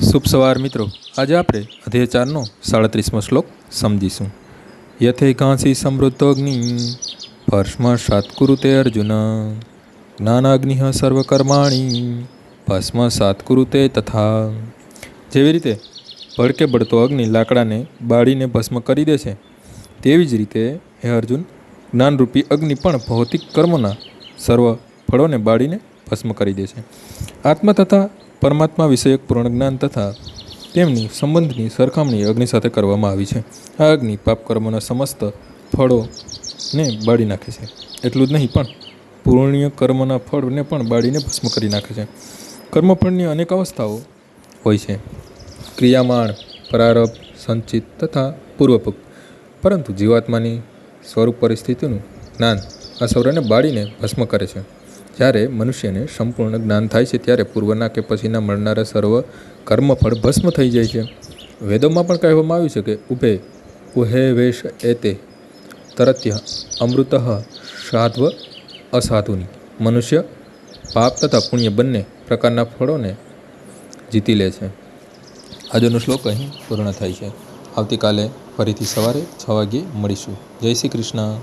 શુભ સવાર મિત્રો. આજે આપણે અધ્યાય ચારનો સાડત્રીસમો શ્લોક સમજીશું. યથે કાંસી સમૃદ્ધોગ્નિ, ભસ્મ સાત્કુરુતે અર્જુન જ્ઞાનાગ્નિ સર્વકર્માણી, ભસ્મ સાત્કુરુતે તથા. જેવી રીતે ભડકે બળતો અગ્નિ લાકડાને બાળીને ભસ્મ કરી દે છે, તેવી જ રીતે હે અર્જુન, જ્ઞાનરૂપી અગ્નિ પણ ભૌતિક કર્મોના સર્વ ફળોને બાળીને ભસ્મ કરી દે છે. આત્મા તથા પરમાત્મા વિષયક પૂર્ણ જ્ઞાન તથા તેમની સંબંધની સરખામણી અગ્નિ સાથે કરવામાં આવી છે. આ અગ્નિ પાપ કર્મોના સમસ્ત ફળોને બાળી નાખે છે. એટલું જ નહીં પણ પૂર્ણ્ય કર્મના ફળને પણ બાળીને ભસ્મ કરી નાખે છે. કર્મફળની અનેક અવસ્થાઓ હોય છે. ક્રિયામાણ પ્રારબ્ધ, સંચિત તથા પૂર્વપુક પરંતુ જીવાત્માની સ્વરૂપ પરિસ્થિતિનું જ્ઞાન આ સૌરને બાળીને ભસ્મ કરે છે. જ્યારે મનુષ્યને સંપૂર્ણ જ્ઞાન થાય છે, ત્યારે પૂર્વના કે પછીના મળનારા સર્વ કર્મફળ ભસ્મ થઈ જાય છે. વેદોમાં પણ કહેવામાં આવ્યું છે કે, ઉભે ઉહે વેશ એતે તરત્ય અમૃત સાધ્વ અસાધુની. મનુષ્ય પાપ તથા પુણ્ય બંને પ્રકારના ફળોને જીતી લે છે. આજનો શ્લોક અહીં પૂર્ણ થાય છે. આવતીકાલે ફરીથી સવારે છ વાગ્યે મળીશું. જય શ્રી કૃષ્ણ.